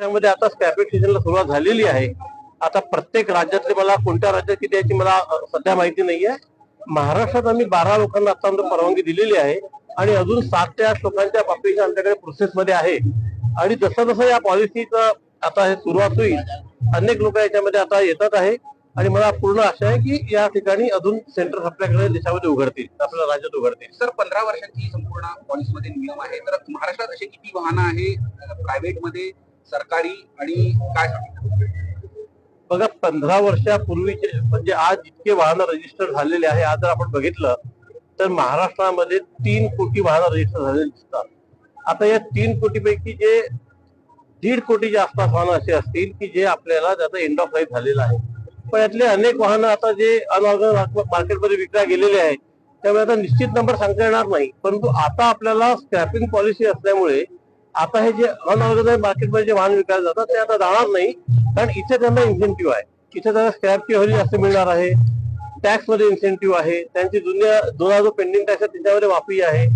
त्यामध्ये आता स्कॅपिंग सीझनला सुरुवात झालेली आहे. आता प्रत्येक राज्यातले मला कोणत्या राज्यात किती याची मला सध्या माहिती नाही आहे महाराष्ट्रात आम्ही बारा लोकांना आतापर्यंत परवानगी दिलेली आहे. आणि अजून सात ते आठ लोकांच्या बाबतीत आमच्याकडे प्रोसेस मध्ये आहे. आणि जसं जसं या पॉलिसीचं आता हे सुरुवात होईल अनेक लोक याच्यामध्ये आता येतात आहे. आणि मला पूर्ण आशा आहे की या ठिकाणी अजून सेंटर आपल्याकडे देशामध्ये उघडतील आपल्या राज्यात उघडतील. सर पंधरा वर्षांची संपूर्ण पॉलिसीमध्ये नियम आहे. तर महाराष्ट्रात असे किती वाहनं आहे प्रायव्हेटमध्ये? सरकारी आणि काय बघा पंधरा वर्षापूर्वीचे म्हणजे आज इतके वाहनं रजिस्टर झालेले आहे आज जर आपण बघितलं तर महाराष्ट्रामध्ये तीन कोटी वाहनं रजिस्टर झालेले दिसतात. आता या तीन कोटीपैकी जे दीड कोटीच्या आसपास वाहनं असे असतील की जे आपल्याला त्याचा एंड ऑफ लाईफ झालेला आहे. पण यातले अनेक वाहनं आता जे अनऑर्गनाइज मार्केटमध्ये विकल्या गेलेले आहेत त्यामुळे आता निश्चित नंबर सांगता येणार नाही. परंतु आता आपल्याला स्क्रॅपिंग पॉलिसी असल्यामुळे आता हे जे अनऑर्गनाइज मार्केटमध्ये जे वाहन विकायला जातात ते आता जाणार नाही. कारण इथे त्यांना इन्सेंटिव्ह आहे. इथे त्यांना स्क्रॅपची हरी जास्त मिळणार आहे. टॅक्समध्ये इन्सेंटिव्ह आहे. त्यांची जुन्या जुना जो पेंडिंग टॅक्स आहे त्याच्यामध्ये माफी आहे.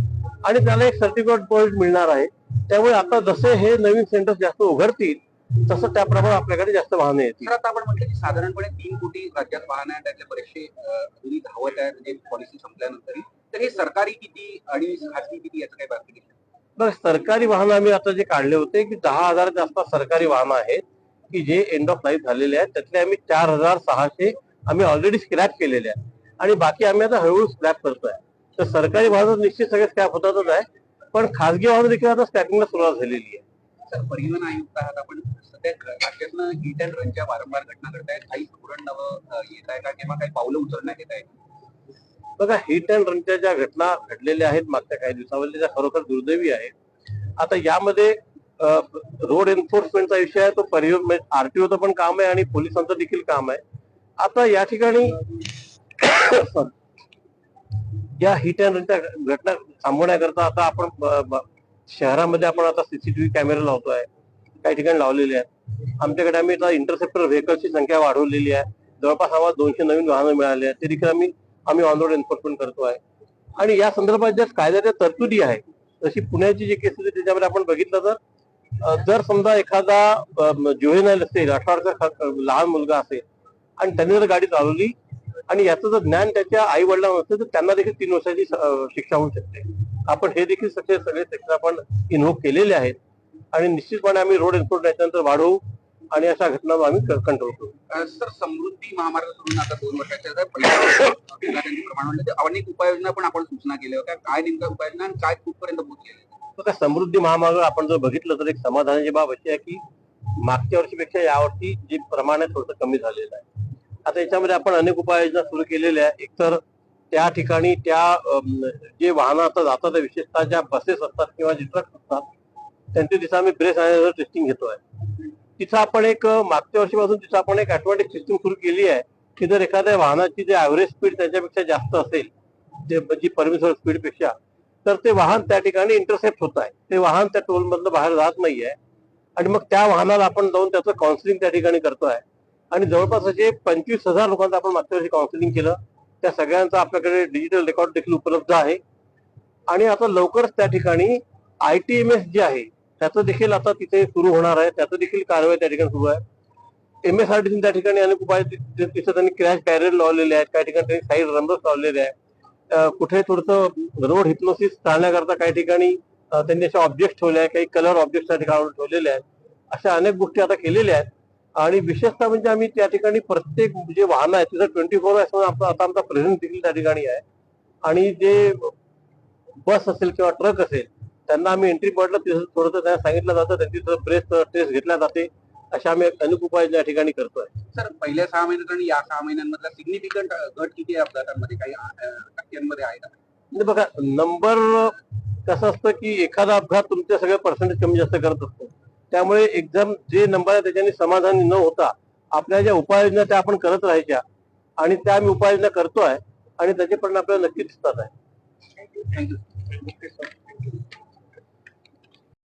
आणि त्याला एक सर्टिफिकेट पॉईंट मिळणार आहे. त्यामुळे आता जसे हे नवीन सेंटर्स जास्त उघडतील तसं त्याप्रमाणे आपल्याकडे जास्त वाहने येतील. तर आता आपण म्हटलं की साधारणपणे तीन कोटी राज्यात वाहनं आहेत त्यातले बरेचसे अजूनही धावत आहेत म्हणजे पॉलिसी संपल्यानंतरही. तर हे सरकारी किती आणि खासगी किती याचं काही बाकी तर सरकारी वाहन आम्ही आता जे काढले होते की दहा हजार आसपास सरकारी वाहनं आहेत की जे एंड ऑफ लाईफ झालेले आहेत. त्यातले आम्ही चार हजार सहाशे आम्ही ऑलरेडी स्क्रॅप केलेले आहेत. आणि बाकी आम्ही आता हळूहळू स्क्रॅप करतोय. तर सरकारी वाहन निश्चित सगळे स्क्रॅप होतातच आहे. पण खासगी वाहन देखील आता स्क्रॅपिंगला सुरुवात झालेली आहे. सर परिवहन आयुक्त आहात आपण. सध्या राज्यातनं हिट अँड रनच्या वारंवार घटना घडत आहेत काही सुगरण नवं येत आहे का? किंवा काही पावलं उचलण्यात येत आहेत? बघा हिट अँड रनच्या ज्या घटना घडलेल्या आहेत मागच्या काही दिवसामध्ये त्या खरोखर दुर्दैवी आहेत आता यामध्ये रोड एन्फोर्समेंटचा विषय आहे तो परिवहन म्हणजे आरटीओचं पण काम आहे आणि पोलिसांचं देखील काम आहे. आता या ठिकाणी या हिट अँड रनच्या घटना थांबवण्याकरता आता आपण शहरामध्ये आपण आता सीसीटीव्ही कॅमेरे लावतोय. काही ठिकाणी लावलेले आहेत. आमच्याकडे आम्ही इंटरसेप्टर व्हेकलची संख्या वाढवलेली आहे. जवळपास आम्हाला दोनशे नवीन वाहनं मिळाली आहेत. ते देखील आम्ही आम्ही ऑन रोड एन्फोर्समेंट करतो आहे. आणि या संदर्भात ज्या कायद्याच्या तरतुदी आहे तशी पुण्याची जी केसेस आहे त्याच्यामध्ये आपण बघितलं तर जर समजा एखादा जुवेनाईल असेल अठरा वर्षाचा लहान मुलगा असेल आणि त्यांनी जर गाडी चालवली आणि याचं जर ज्ञान त्याच्या आई वडिलांना नसेल तर त्यांना देखील तीन वर्षाची शिक्षा होऊ शकते. आपण हे देखील सगळे सगळे सेक्टर आपण इन्व्होक केलेले आहेत. आणि निश्चितपणे आम्ही रोड एन्फोर्समेंट याच्यानंतर वाढवू आणि अशा घटना आम्ही कंट्रोल करू. अं, सर ती महामार्ग करून आता दोन वर्षाच्या प्रमाण अनेक उपाययोजना पण आपण सूचना केल्या होत्या. काय नेमक्या उपाययोजना आणि काय कुठपर्यंत पोहोचलेल्या समृद्धी महामार्ग आपण जर बघितलं तर एक समाधानाची बाब अशी आहे की मागच्या वर्षीपेक्षा यावर्षी जे प्रमाण आहे थोडंसं कमी झालेलं आहे. आता याच्यामध्ये आपण अनेक उपाययोजना सुरू केलेल्या आहे एकतर त्या ठिकाणी त्या जे वाहनं आता जातात विशेषतः ज्या बसेस असतात किंवा जे ट्रक असतात त्यांच्या दिवसा आम्ही ब्रेस आणि टेस्टिंग घेतोय. तिथं आपण एक मागच्या वर्षीपासून तिथं आपण एक ऑटोमॅटिक सिस्टम सुरू केली आहे की जर एखाद्या वाहनाची जे ऍव्हरेज स्पीड त्याच्यापेक्षा जास्त असेल जे जी परमिशन स्पीडपेक्षा तर ते वाहन त्या ठिकाणी इंटरसेप्ट होत आहे. ते वाहन त्या टोलमधलं बाहेर जात नाहीये. आणि मग त्या वाहनाला आपण जाऊन त्याचं काउन्सिलिंग त्या ठिकाणी करतोय. आणि जवळपास असे पंचवीस हजार लोकांचं आपण मागच्या वर्षी काउन्सिलिंग केलं. त्या सगळ्यांचा आपल्याकडे डिजिटल रेकॉर्ड देखील उपलब्ध आहे. आणि आता लवकरच त्या ठिकाणी आय टी एम एस जे आहे त्याचं देखील आता तिथे सुरू होणार आहे. त्याचं देखील कारवाई त्या ठिकाणी सुरू आहे. एम एस आर टी त्या ठिकाणी अनेक उपाय ति- तिथं त्यांनी क्रॅश बॅरियर लावलेले आहेत. काही ठिकाणी त्यांनी साईड रंबर्स लावलेले आहेत. कुठे थोडंसं रोड हिप्नोसिस टाळण्याकरता काही ठिकाणी त्यांनी असे ऑब्जेक्ट ठेवले आहेत. काही कलर ऑब्जेक्ट त्या ठिकाणी ठेवलेले आहेत. अशा अनेक गोष्टी आता केलेल्या आहेत. आणि विशेषतः म्हणजे आम्ही त्या ठिकाणी प्रत्येक जे वाहनं आहेत तिथं ट्वेंटी फोर आता आता आमचा प्रेझेंट देखील त्या ठिकाणी आहे. आणि जे बस असेल किंवा ट्रक असेल त्यांना आम्ही एंट्री पॉईंटला तिथं थोडंसं त्यांना सांगितलं जातं त्यांची प्रेस टेस्ट घेतल्या जाते. अशा आम्ही अनेक उपाय त्या ठिकाणी करतोय. सर पहिल्या सहा महिन्यात आणि या सहा महिन्यांमधला सिग्निफिकंट घट किती आहे अपघातांमध्ये? काही टक्क्यांमध्ये आहे का? म्हणजे बघा नंबर कसं असतं की एखादा अपघात तुमचे सगळे पर्सेंटेज कमी जास्त करत असतो. त्यामुळे एकदम जे नंबर आहे त्याच्याने समाधानी न होता आपल्या ज्या उपाययोजना त्या आपण करत राहायच्या. आणि त्या आम्ही उपाययोजना करतोय आणि त्याचे परिणाम आपल्याला नक्की दिसतात आहे. थँक्यू